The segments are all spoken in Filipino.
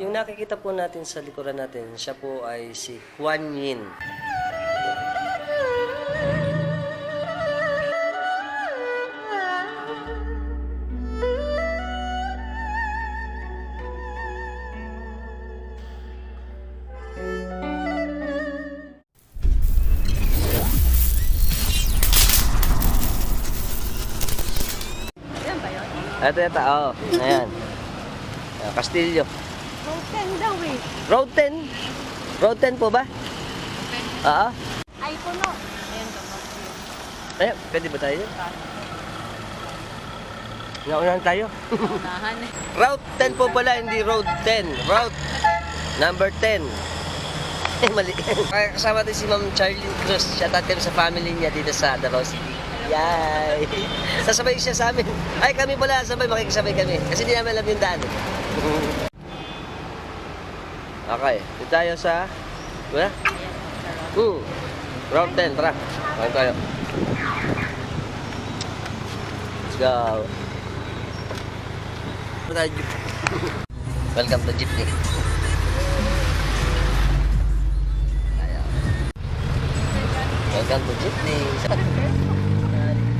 Yung nakikita po natin sa likuran natin, siya po ay si Kuan Yin. Ito, ito, oo. Ayan. Ah, Castillo. Mountain daw eh. Road 10. Road 10 po ba? Oo. Ay, puno. Mountain. Ayan, pwede ba tayo? Naunahan tayo. Unahan eh. Route 10 po pala, hindi road 10. Route number 10. Eh, mali. Kaya kasama din si Ma'am Charlene Cruz. Shout out sa family niya dito sa Davao City. Yay! Sasabay siya sa amin. Ay, kami pala, sabay, makikisabay kami. Kasi di namin alam yung daan. Okay, dito tayo sa... Wala? Hmm. Route 10, tara. Kain tayo. Let's go. Welcome to jeepney. Welcome to jeepney.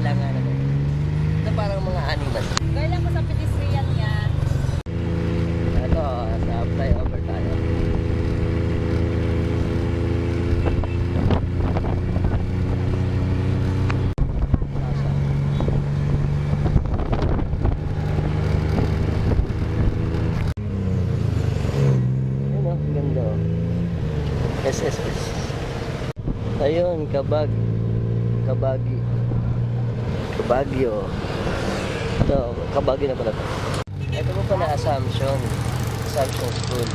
Lang nga naman. Ito parang mga animal. Kailan ko sa pedestrian yan. Ito, sa flyover tayo. Ayun oh, ang ganda oh. SSS. Ayun, kabag. Kabagi. Kabagyo. Ito, kabagi na pala to. Ito po pala Assumption. Assumption School.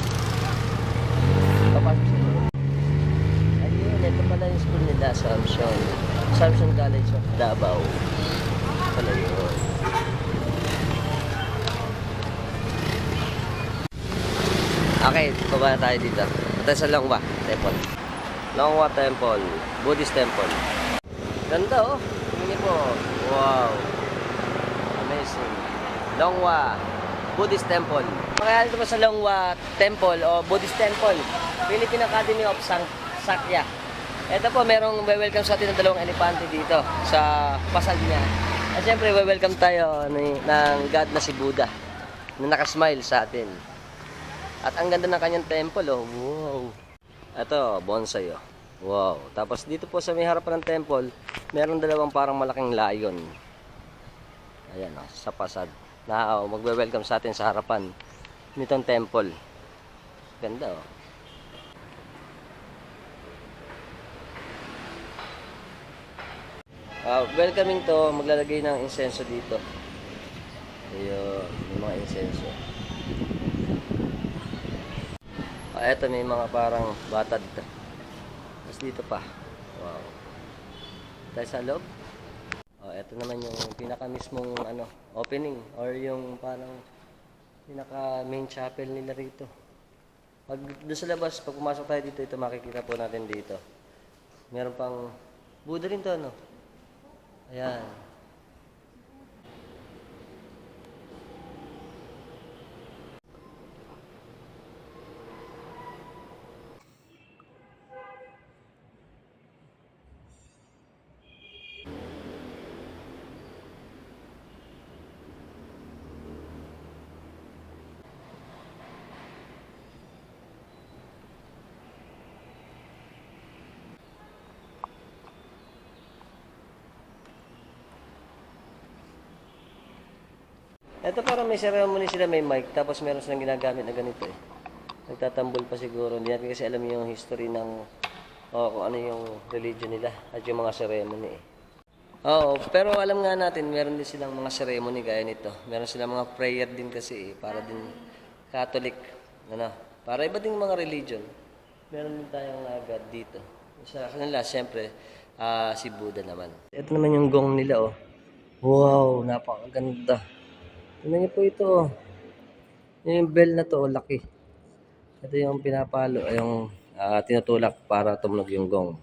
Papasok sa loob. Ayun, ito pala yung school nila, Assumption. Assumption College of Davao. Pala yun. Okay, baba tayo dito. Ito sa Longwa Temple. Longwa Temple. Buddhist Temple. Ganda oh. Tingnan po. Wow. Amazing. Longwa Buddhist Temple. Kaya dito po sa Longwa Temple o Buddhist Temple, Philippine Academy of Sang Sakya. Ito po, merong welcome sa atin ng dalawang elepante dito sa pasal niya. At syempre, welcome tayo ni, ng God na si Buddha na nakasmile sa atin. At ang ganda ng kanyang temple, oh. Wow. Ito, bonsai, oh. Wow. Tapos dito po sa may harapan ng temple, meron dalawang parang malaking lion. Ayan, oh, sa pasad. Na oh, magwe-welcome sa atin sa harapan nitong temple. Ganda, oh. Ah, welcoming to, maglalagay ng insenso dito. Ayun, may mga insenso. Ah, eto may mga parang batad. Tapos dito pa. Wow. Tayo sa loob. Oh, eto naman yung pinaka mismong ano, opening or yung parang pinaka main chapel nila rito. Pag doon sa labas, pag pumasok tayo dito, ito makikita po natin dito. Meron pang Buddha rin to, ano? Ayan. Ito parang may ceremony sila, may mic, tapos meron silang ginagamit na ganito eh. Nagtatambol pa siguro. Hindi natin kasi alam yung history ng o kung ano yung religion nila at yung mga ceremony eh. Oo, pero alam nga natin, meron din silang mga ceremony gaya nito. Meron silang mga prayer din kasi eh, para din Catholic. Ano, para iba din mga religion. Meron din tayong uh, God dito. Sa kanila, siyempre, ah, si Buddha naman. Ito naman yung gong nila oh. Wow, napakaganda. Tingnan niyo po ito. Yung bell na to, oh, laki. Ito yung pinapalo, yung ah, tinutulak para tumunog yung gong.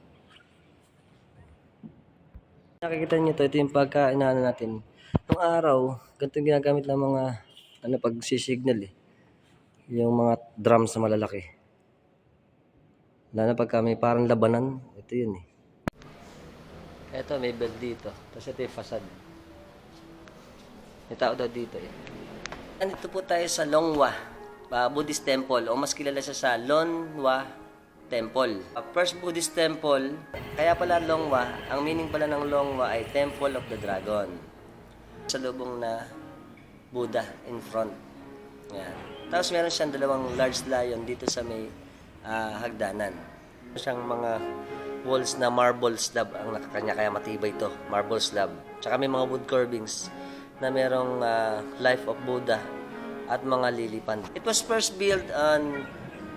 Nakikita niyo to, ito yung pagkainaan natin. Nung araw, ganito yung ginagamit ng mga ano pag signal eh. Yung mga drums na malalaki. Lalo na pagka may parang labanan, ito yun eh. Ito, may bell dito. Tapos ito yung facade. May tao daw dito eh. Nandito po tayo sa Longwa, uh, Buddhist Temple, o mas kilala siya sa Lonwa Temple. Uh, first Buddhist Temple, kaya pala Longwa, ang meaning pala ng Longwa ay Temple of the Dragon. Sa lubong na Buddha in front. Yan. Tapos meron siyang dalawang large lion dito sa may ah, hagdanan. Siyang mga walls na marble slab ang nakakanya kaya matibay ito. Marble slab. Tsaka may mga wood carvings na merong ah, life of Buddha at mga lilipan. It was first built on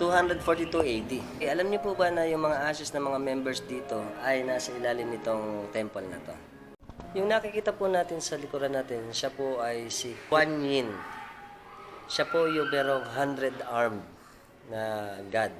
242 AD. Eh, alam niyo po ba na yung mga ashes ng mga members dito ay nasa ilalim nitong temple na to? Yung nakikita po natin sa likuran natin, siya po ay si Kuan Yin. Siya po yung merong 100 armed na God.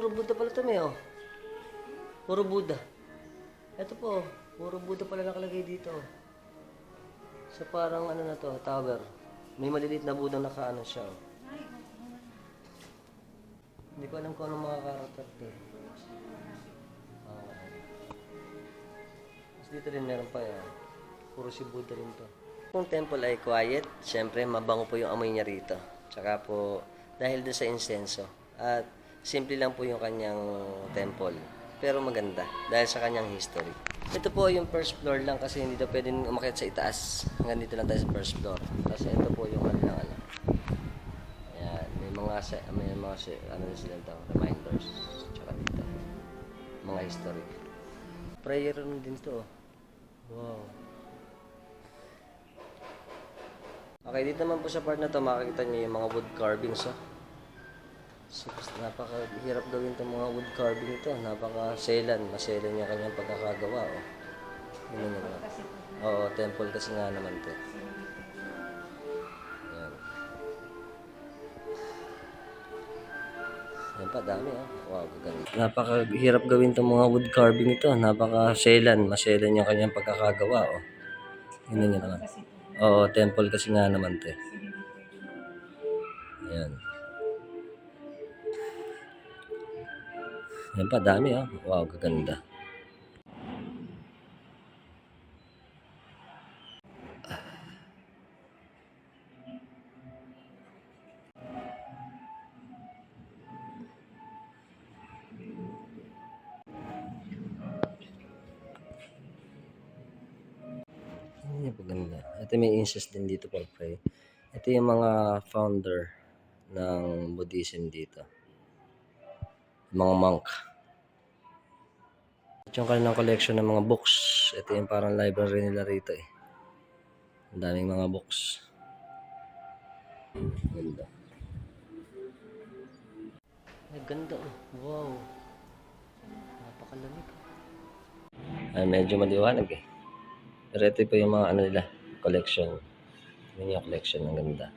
Puro Buddha pala ito, Meo. Puro Buddha. Ito po, puro Buddha pala nakalagay dito. Sa parang ano na to, tower. May maliliit na Buddha nakaano siya. oh. Hindi ko alam kung anong mga karakter to. Ah. Dito rin meron pa yan. Puro si Buddha rin to. Kung temple ay quiet, syempre mabango po yung amoy niya rito. Tsaka po, dahil doon sa insenso. At simple lang po yung kanyang temple. Pero maganda, dahil sa kanyang history. Ito po yung first floor lang kasi hindi daw pwedeng umakyat sa itaas. Hanggang dito lang tayo sa first floor. Kasi ito po yung kanilang ano. Ayan, may mga may mga ano na sila ito, reminders. Tsaka dito. Mga history. Prayer room din to. oh. Wow. Okay, dito naman po sa part na to, makikita niyo yung mga wood carvings, oh. So, napakahirap gawin itong mga wood carving ito. Napaka-selan. Maselan yung kanyang pagkakagawa, oh. Ano ba? Oo, temple kasi nga naman to. Yan. Yan pa, dami, oh. Wow, gaganda. Napakahirap gawin itong mga wood carving ito. Napaka-selan. Maselan yung kanyang pagkakagawa, oh. Nyo naman. Oo, temple kasi nga naman to. eh. Yan pa, dami ah. Wow, gaganda. Yan po ganda. Ito may incest din dito pray. Ito yung mga founder ng Buddhism dito. Mga monk. Ito yung kanilang collection ng mga books. Ito yung parang library nila rito eh. Ang daming mga books. Ganda. Ay, ganda oh. Wow. Napakalamig. Ay, medyo maliwanag eh. Pero ito pa yung mga ano nila, collection. Yun yung collection, ang ganda.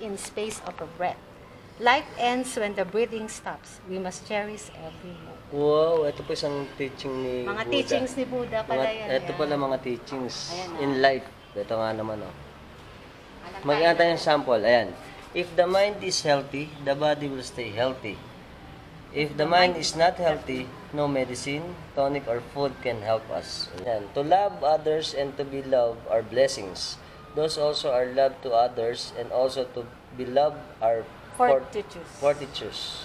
In space of a breath. Life ends when the breathing stops. We must cherish every moment. Wow, ito po isang teaching ni Mga Buddha. teachings ni Buddha pala Mga, yan. ito yan. pala mga teachings Ayan, in life. Ito nga naman oh. Tayo. tayong sample. Ayan. If the mind is healthy, the body will stay healthy. If the mind is not healthy, no medicine, tonic, or food can help us. Ayan. To love others and to be loved are blessings. Those also are love to others and also to be loved are fort- Fortitude. fortitudes.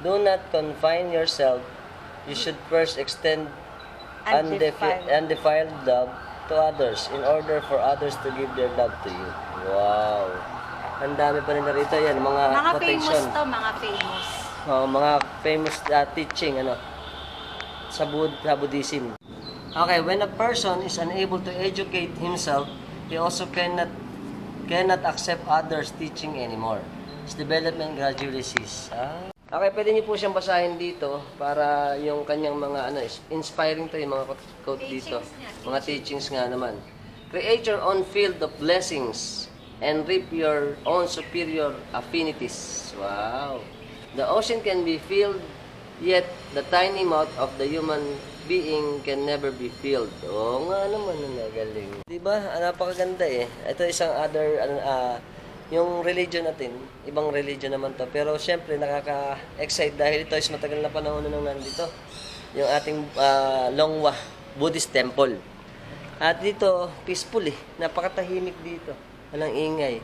Do not confine yourself you should first extend undefi- Undefiled. undefiled love to others in order for others to give their love to you. Wow. Ang dami pa rin narito yan, mga, Mga famous quotation. to, mga famous. Oh, mga famous uh, teaching ano sa, Bud sa Buddhism. Okay, when a person is unable to educate himself, he also cannot cannot accept others' teaching anymore. His development gradually cease. Ah. Okay, pwede niyo po siyang basahin dito para yung kanyang mga ano, inspiring to yung mga quote, dito. Mga teachings nga naman. Create your own field of blessings and reap your own superior affinities. Wow. The ocean can be filled, yet the tiny mouth of the human being can never be filled. Oo nga naman, nagaling. Di ba? Ah, Napakaganda eh. Ito isang other, ah, yung religion natin, ibang religion naman to. Pero syempre, nakaka-excite dahil ito is matagal na panahon na nung nandito. Yung ating ah, Longwa Buddhist Temple. At dito, peaceful eh. Napakatahimik dito. Walang ingay.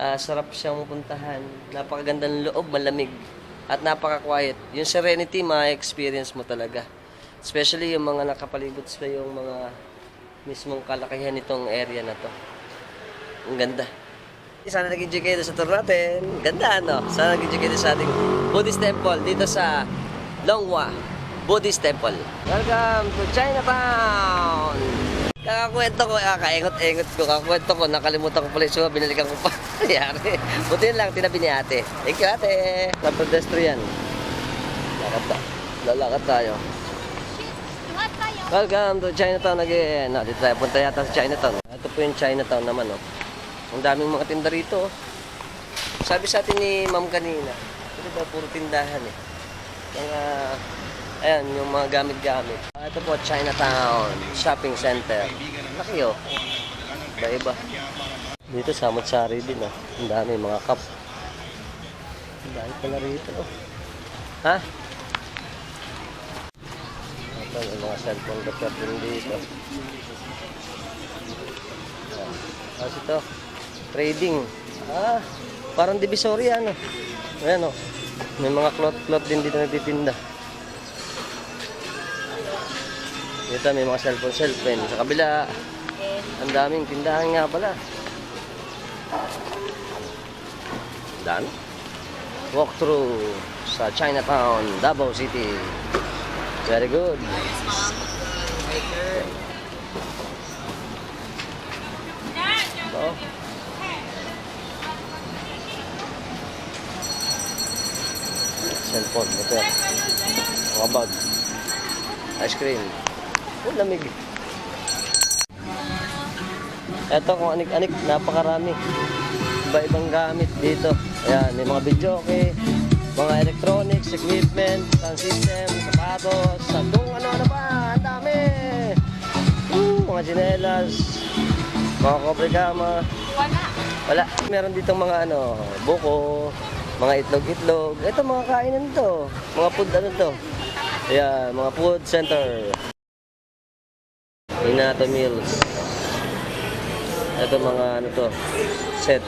Ah, sarap siyang puntahan. Napakagandang loob, malamig. At napaka-quiet. Yung serenity, ma-experience mo talaga. Especially yung mga nakapalibot sa yung mga mismong kalakihan nitong area na to. Ang ganda. Sana nag-enjoy sa tour natin. Ganda, ano? Sana nag-enjoy sa ating Buddhist temple dito sa Longwa Buddhist Temple. Welcome to Chinatown! Kakakwento ko, ah, kaengot-engot ko, kakakwento ko, nakalimutan ko pala yung binalikan ko pa. Yari. Buti lang, tinabi ni ate. Thank you, ate. Sa pedestrian. Lakad ta. Lalakad tayo. Welcome to Chinatown again. No, dito tayo punta yata sa Chinatown. Ito po yung Chinatown naman, oh. Ang daming mga tinda rito, oh. Sabi sa atin ni ma'am kanina, ito daw puro tindahan, eh. Mga, ayan, yung mga gamit-gamit. Ah, Ito po, Chinatown Shopping Center. Laki, oh. Iba-iba. Dito, samot-sari din, oh. Ang dami, mga cup. Ang dami pala rito, oh. Ha? Ito, yung mga cellphone repair din dito. Tapos ito, trading. Ah, parang divisory ano. Ayan o. May mga cloth-cloth din dito nagtitinda. Dito may mga cellphone-cellphone. Sa kabila, ang daming tindahan nga pala. Dami. Walk through sa Chinatown, Davao City. Very good. Ito. Cellphone, ito. Mga bag. Ice cream. Oh, lamig. Ito kung anik-anik, napakarami. Iba-ibang gamit dito. Ayan, may mga video, okay. Mga electronics, equipment, sound system, sapatos, kung ano-ano pa. Ang dami. Woo, mga chinelas, mga kobre kama. Wala. Wala. Meron dito mga ano, buko, mga itlog-itlog. Ito mga kainan to. Mga food ano to. Ayan, mga food center. Inato meals. Ito mga ano to, set.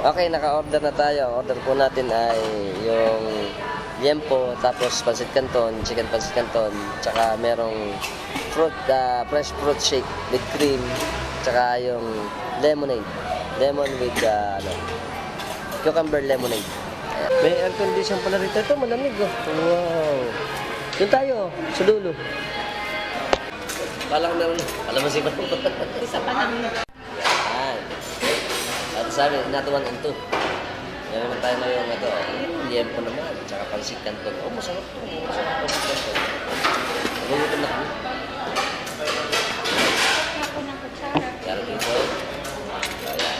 Okay, naka-order na tayo. Order po natin ay yung liempo, tapos pancit canton, chicken pancit canton, tsaka merong fruit, ah, fresh fruit shake with cream, tsaka yung lemonade. Lemon with ah, ano, cucumber lemonade. Ayan. May air condition pala rito. Ito, malamig oh. Wow. Doon tayo, sa dulo. Balang na. Alam mo si. Isa pa namin. Sabi, natuwan ang to. Yan naman tayo ngayon ito. Liempo naman. Tsaka pansik canton. Oh, masarap to. Masarap pansik canton. Nagugutom na kami. Kaya dito. Ayan.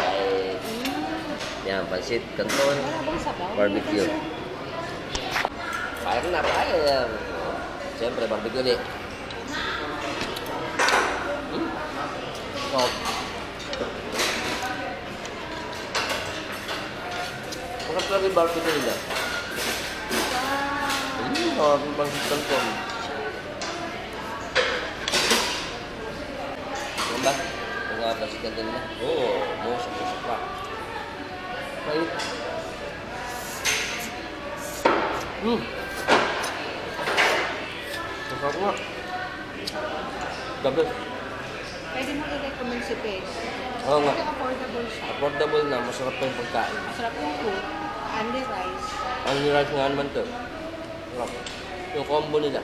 Ay, yan, pansit sabaw? Barbecue. Fire na, fire. Siyempre, barbecue ulit. Hmm? Oh. Masarap talaga yung barbecue nila. Hmm, sarap yung pansit canton. Ano ba? Yung nga pansit canton nila? Oo, oh, musok, musok pa. Right? Hmm. Masarap nga. The best. Pwede mo i-recommend si Pace. Oo nga. Affordable siya. Affordable na, masarap pa yung pagkain. Masarap yung food, only rice. Ang rice nga naman to. Sarap. Yung combo nila.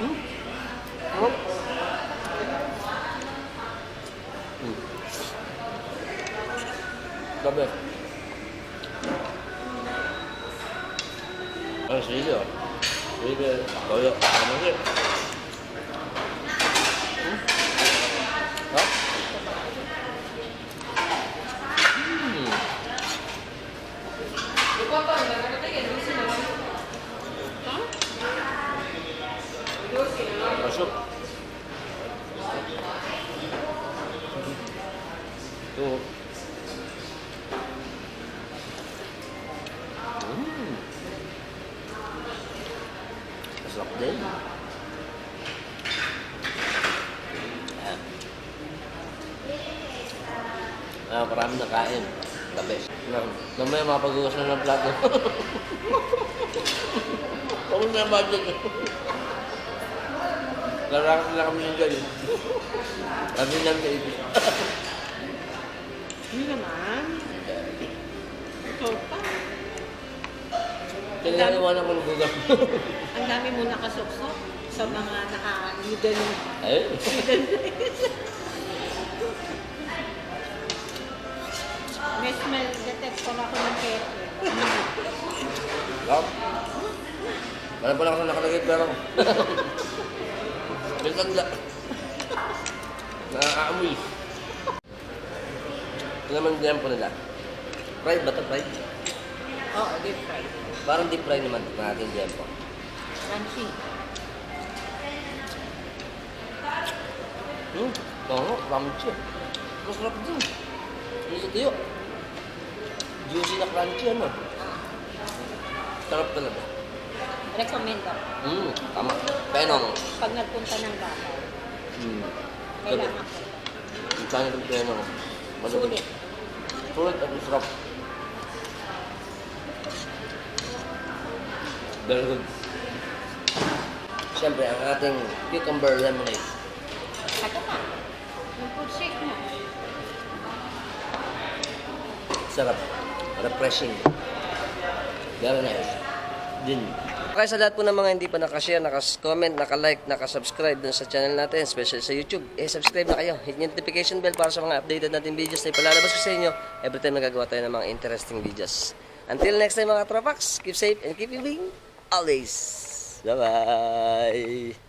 Hmm? Sarap. Hmm. The best. Ang sige oh. Sige. Toyo. Ano siya? Hmm? Ha? Hmm. Masuk. Ayan. Ah, marami na kain. The best. Na, namaya mapag-ugas na ng plato. Kung na budget. Larang na kami ng galing. Kami lang sa ibig. Hindi naman. Ikaw pa. Kailangan iwanan ko ng gugas. Ang dami mo nakasuksok sa mga naka-hidden Ayun. hidden place. May smell detector ako ng pepe. Sarap. Wala pa lang ako nakalagay pero. Biltag la. Nakakaamoy. Ito naman din po nila. Fried ba ito? Fried? Oo, deep fried. Parang deep fry naman ito natin dyan po. Crunchy. Hmm. Oo crunchy. Masarap din. Hindi sa tuyo. Juicy na crunchy ano. Sarap talaga. Recommend ako. Hmm, tama. Penong. Pag nagpunta ng Davao, Hmm. kailangan ko. Ang sangit ng penong. Sulit at masarap. Very good. Siyempre, ang ating cucumber lemonade. Ito pa. Yung food shake mo. Sarap. Refreshing. Very nice. Din. Okay, sa lahat po ng mga hindi pa nakashare, nakas-comment, naka-like, naka-subscribe dun sa channel natin, especially sa YouTube, eh subscribe na kayo. Hit yung notification bell para sa mga updated natin videos na ipalalabas ko sa inyo every time nagagawa tayo ng mga interesting videos. Until next time mga tropax, keep safe and keep moving always. Bye-bye!